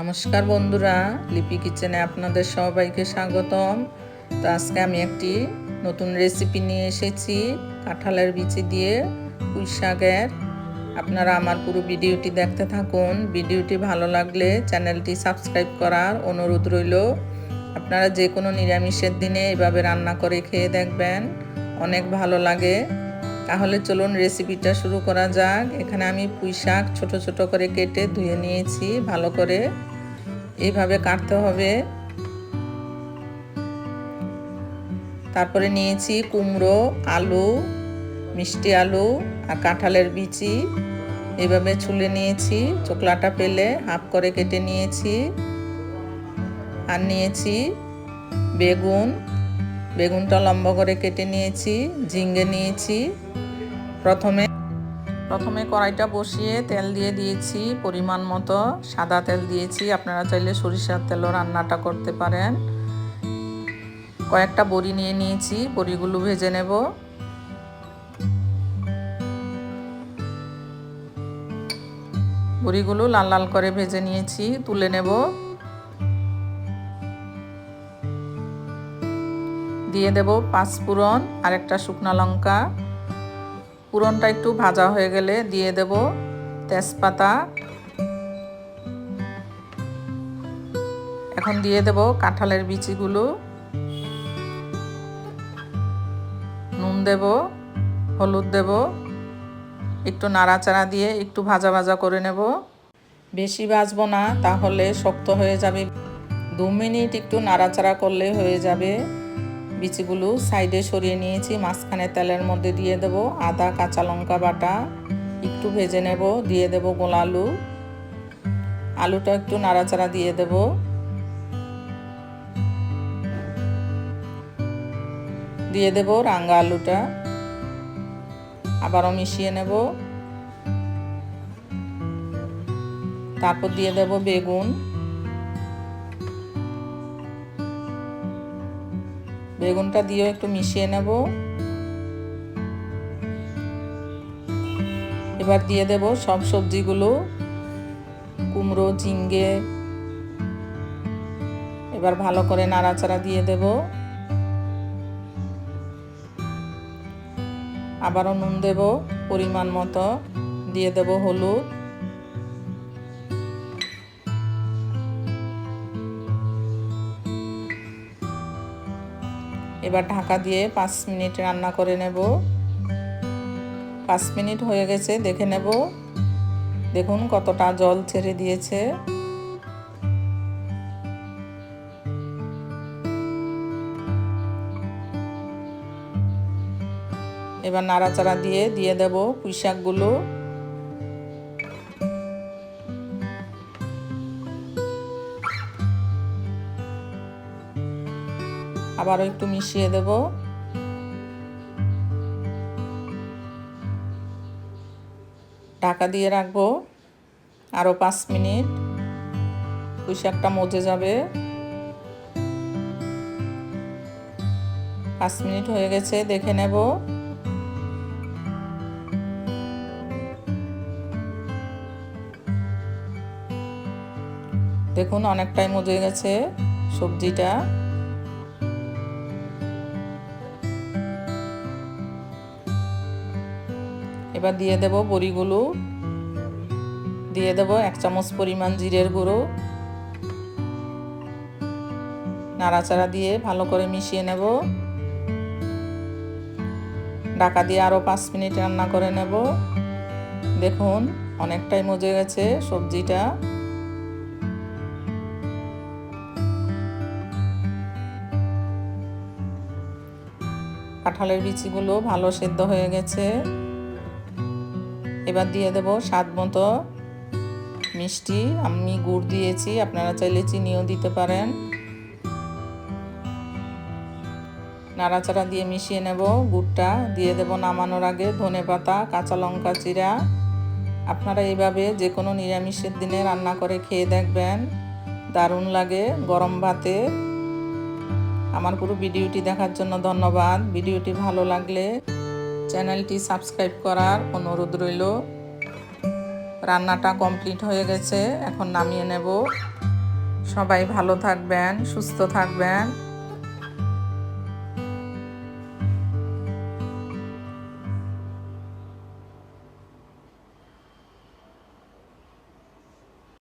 নমস্কার বন্ধুরা, লিপি কিচেনে আপনাদের সবাইকে স্বাগতম। তো আজকে আমি একটি নতুন রেসিপি নিয়ে এসেছি, কাঁঠালের বিচি দিয়ে পুঁই শাকের। আপনারা আমার পুরো ভিডিওটি দেখতে থাকুন। ভিডিওটি ভালো লাগলে চ্যানেলটি সাবস্ক্রাইব করার অনুরোধ রইল। আপনারা যে কোনো নিরামিষের দিনে এভাবে রান্না করে খেয়ে দেখবেন, অনেক ভালো লাগে। তাহলে চলুন রেসিপিটা শুরু করা যাক। এখানে আমি পুঁই শাক ছোটো ছোটো করে কেটে ধুয়ে নিয়েছি, ভালো করে। এইভাবে কাটতে হবে। তারপরে নিয়েছি কুমড়ো, আলু, মিষ্টি আলু আর কাঁঠালের বিচি। এভাবে ছুলে নিয়েছি, চোকলাটা পেলে হাফ করে কেটে নিয়েছি। আর নিয়েছি বেগুন বেগুনটা লম্বা করে কেটে নিয়েছি ঝিঙ্গে নিয়েছি। প্রথমে প্রথমে কড়াইটা বসিয়ে তেল দিয়ে দিয়েছি, পরিমাণ মতো সাদা তেল দিয়েছি। আপনারা চাইলে সরিষার তেলও রান্নাটা করতে পারেন। কয়েকটা বড়ি নিয়ে নিয়েছি, বড়িগুলো ভেজে নেব। বড়িগুলো লাল লাল করে ভেজে নিয়েছি, তুলে নেব। দিয়ে দেব পাঁচফোড়ন আর একটা শুকনা লঙ্কা। পুরনটা একটু ভাজা হয়ে গেলে দিয়ে দেব তেজপাতা। এখন দিয়ে দেব কাঁঠালের বিচিগুলো। নুন দেব, হলুদ দেব। একটু নাড়াচাড়া দিয়ে একটু ভাজা ভাজা করে নেব। বেশি ভাজবো না, তাহলে শক্ত হয়ে যাবে। দু মিনিট একটু নাড়াচাড়া করলে হয়ে যাবে। বিচিগুলো সাইডে সরিয়ে নিয়েছি, মাঝখানে তেলের মধ্যে দিয়ে দেব আদা, কাঁচা লঙ্কা বাটা, একটু ভেজে নেব, দিয়ে দেব গোলা আলু। আলুটা একটু নাড়াচাড়া দিয়ে দেব। দিয়ে দেব রাঙ্গা আলুটা। আবারও মিশিয়ে নেব। তারপর দিয়ে দেব বেগুন। বেগুনটা দিয়েও একটু মিশিয়ে নেব। এবার দিয়ে দেব সব সবজিগুলো, কুমড়ো, ঝিঙ্গে। এবার ভালো করে নাড়াচাড়া দিয়ে দেব। আবারও নুন দেব পরিমাণ মতো। দিয়ে দেব হলুদ। এবার ঢাকা দিয়ে পাঁচ মিনিট রান্না করে নেব। পাঁচ মিনিট হয়ে গেছে, দেখে নেব। দেখুন কতটা জল ছেড়ে দিয়েছে। এবার নাড়াচাড়া দিয়ে দিয়ে দেব পুঁই আবারও একটু মিশিয়ে দেব। ঢাকা দিয়ে রাখব আরও পাঁচ মিনিট। পুঁই শাকটা মজে যাবে। পাঁচ মিনিট হয়ে গেছে, দেখে নেব। দেখুন অনেকটাই মজে গেছে সবজিটা। এবার দিয়ে দেব বড়িগুলো। দিয়ে দেব এক চামচ পরিমাণ জিরের গুঁড়ো। নাড়াচাড়া দিয়ে ভালো করে মিশিয়ে নেব। ঢাকা দিয়ে আরও পাঁচ মিনিট রান্না করে নেব। দেখুন, অনেকটাই মজে গেছে সবজিটা। কাঁঠালের বিচিগুলো ভালো সেদ্ধ হয়ে গেছে। এবার দিয়ে দেব স্বাদ মতো মিষ্টি। আমি গুড় দিয়েছি, আপনারা চাইলে চিনিও দিতে পারেন। নাড়াচাড়া দিয়ে মিশিয়ে নেব গুড়টা। দিয়ে দেব নামানোর আগে ধনে পাতা, কাঁচা লঙ্কা চিরা আপনারা এইভাবে যে কোনো নিরামিষের দিনে রান্না করে খেয়ে দেখবেন। দারুণ লাগে গরম ভাতে। আমার পুরো ভিডিওটি দেখার জন্য ধন্যবাদ। ভিডিওটি ভালো লাগলে চ্যানেলটি সাবস্ক্রাইব করার অনুরোধ রইল। রান্নাটা কমপ্লিট হয়ে গেছে, এখন নামিয়ে নেব। সবাই ভালো থাকবেন, সুস্থ থাকবেন।